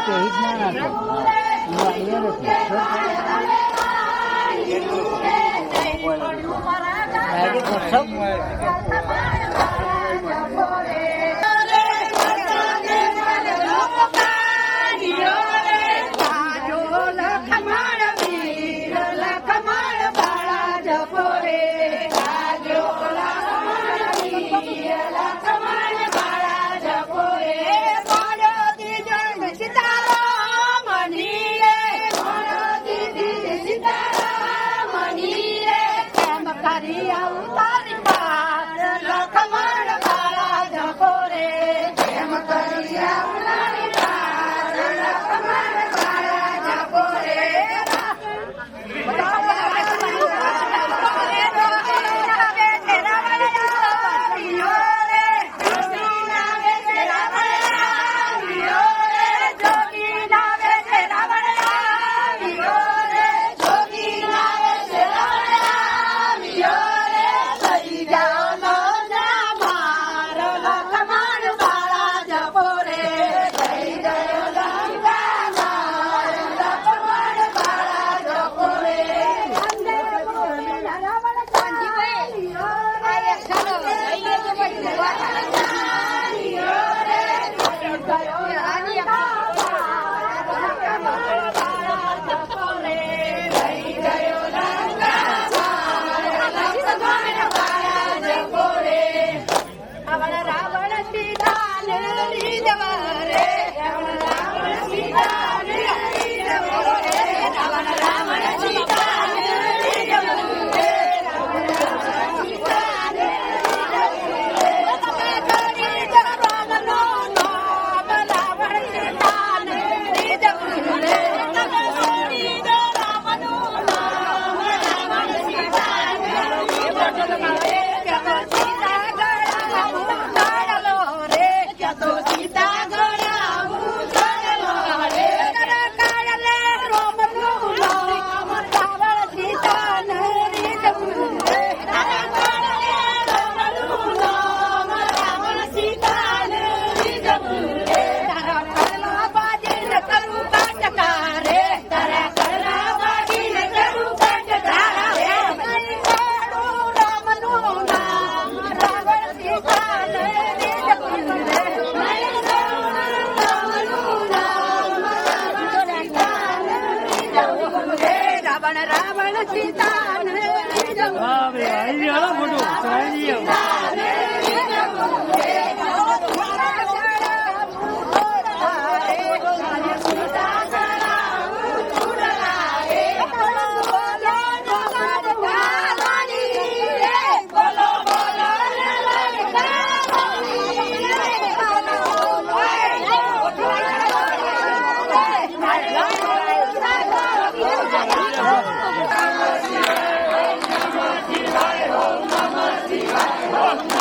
કે વિજ્ઞાન આપે ઉત્સવ Maria, luta ¡Vale, ahí Wow.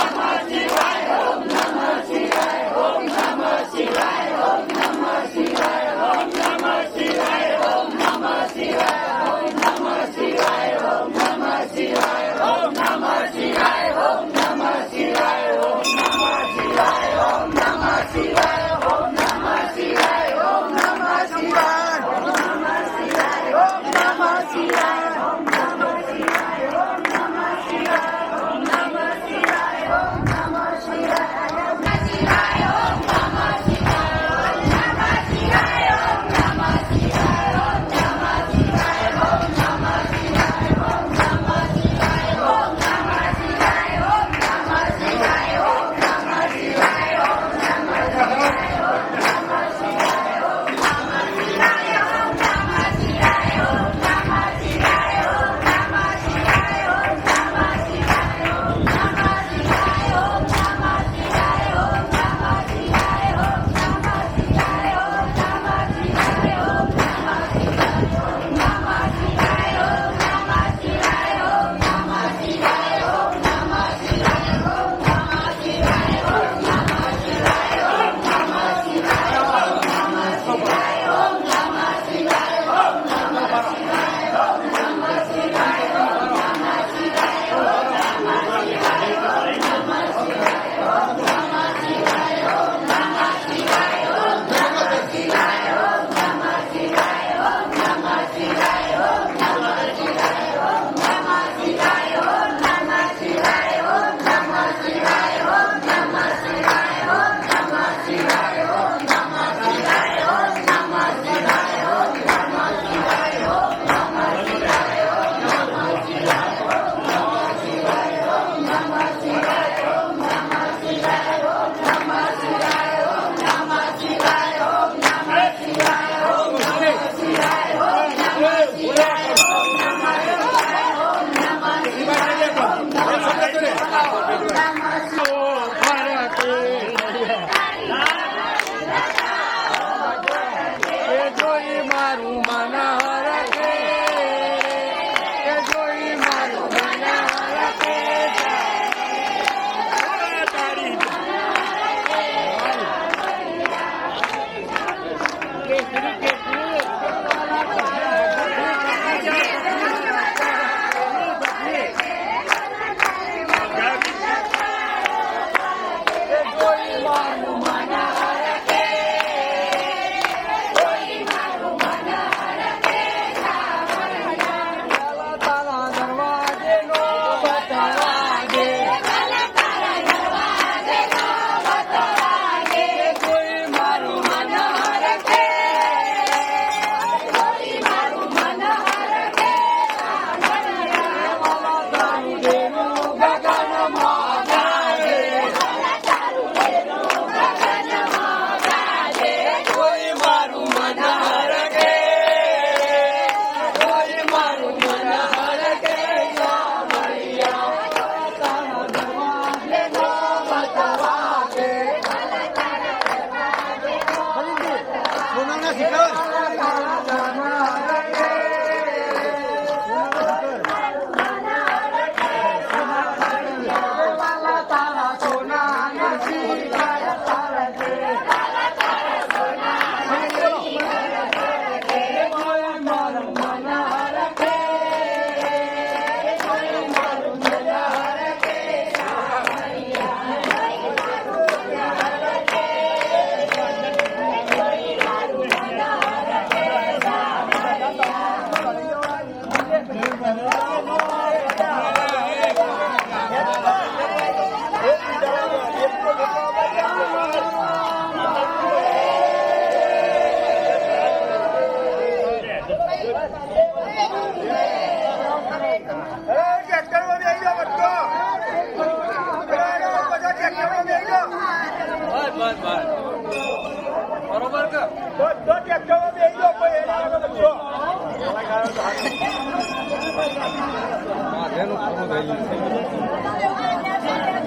İstiklal!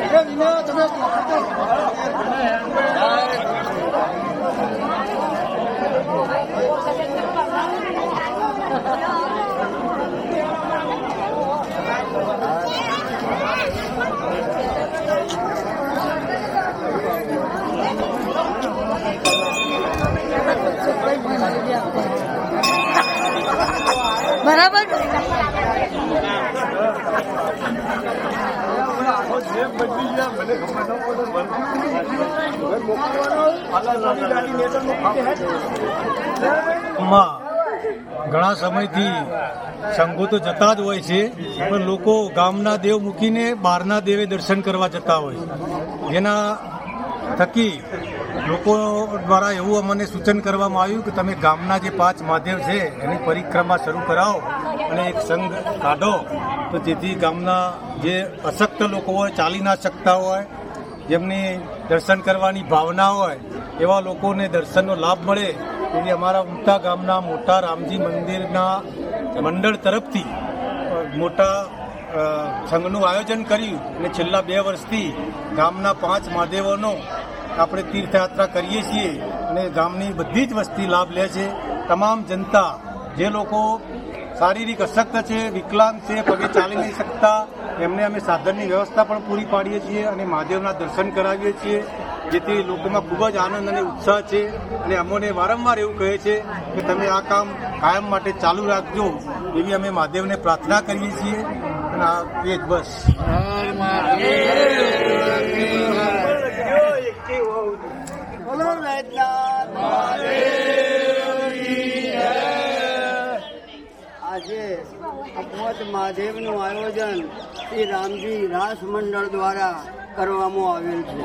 그럼 이만 정리하겠습니다. ઘણા સમયથી સંઘો તો જતા જ હોય છે પણ લોકો ગામના દેવ મૂકીને બહારના દેવે દર્શન કરવા જતા હોય જેના થકી લોકો દ્વારા એવું અમને સૂચન કરવામાં આવ્યું કે તમે ગામના જે પાંચ મહાદેવ છે એની પરિક્રમા શરૂ કરાવો અને એક સંઘ કાઢો. તો જેથી ગામના જે અશક્ત લોકો હોય, ચાલી ના શકતા હોય, જેમની દર્શન કરવાની ભાવના હોય, એવા લોકોને દર્શનનો લાભ મળે, એવી અમારા ઉમતા ગામના મોટા રામજી મંદિરના મંડળ તરફથી મોટા સંઘનું આયોજન કર્યું અને છેલ્લા બે વર્ષથી ગામના પાંચ મહાદેવોનો આપણે તીર્થયાત્રા કરીએ છીએ અને ગામની બધી જ વસ્તી લાભ લે છે. તમામ જનતા, જે લોકો શારીરિક અશક્ત છે વિકલાંગ છે પગે ચાલી નહીં શકતા. એમને અમે સાધનની વ્યવસ્થા પણ પૂરી પાડીએ છીએ અને મહાદેવના દર્શન કરાવીએ છીએ જેથી લોકોમાં ખૂબ જ આનંદ અને ઉત્સાહ છે. અને અમોને વારંવાર એવું કહે છે કે તમે આ કામ કાયમ માટે ચાલુ રાખજો એવી અમે મહાદેવને પ્રાર્થના કરીએ છીએ. અને આ એ જ બસ. બોલો અપવત મહાદેવનું આયોજન શ્રી રામજી રાસ મંડળ દ્વારા કરવામાં આવેલ છે.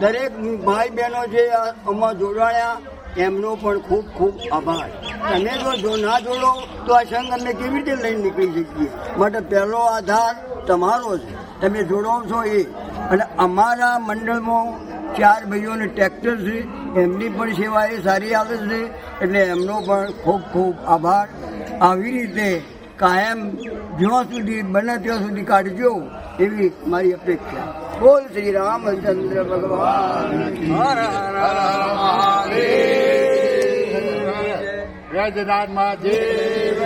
દરેક ભાઈ બહેનો જે આમાં જોડાયા, એમનો પણ ખૂબ ખૂબ આભાર. તમે જો જો ના જોડો, તો આ સંઘ અમે કેવી રીતે લઈને નીકળી શકીએ? માટે પહેલો આધાર તમારો છે. તમે જોડો છો એ. અને અમારા મંડળમાં ચાર ભાઈઓને ટ્રેક્ટર છે. એમની પણ સેવા એ સારી આવે છે. એટલે એમનો પણ ખૂબ ખૂબ આભાર. આવી રીતે કાયમ જ્યાં સુધી બને ત્યાં સુધી કાઢજો એવી મારી અપેક્ષા બોલ શ્રી રામચંદ્ર ભગવાન રાજનાથ મહાદેવ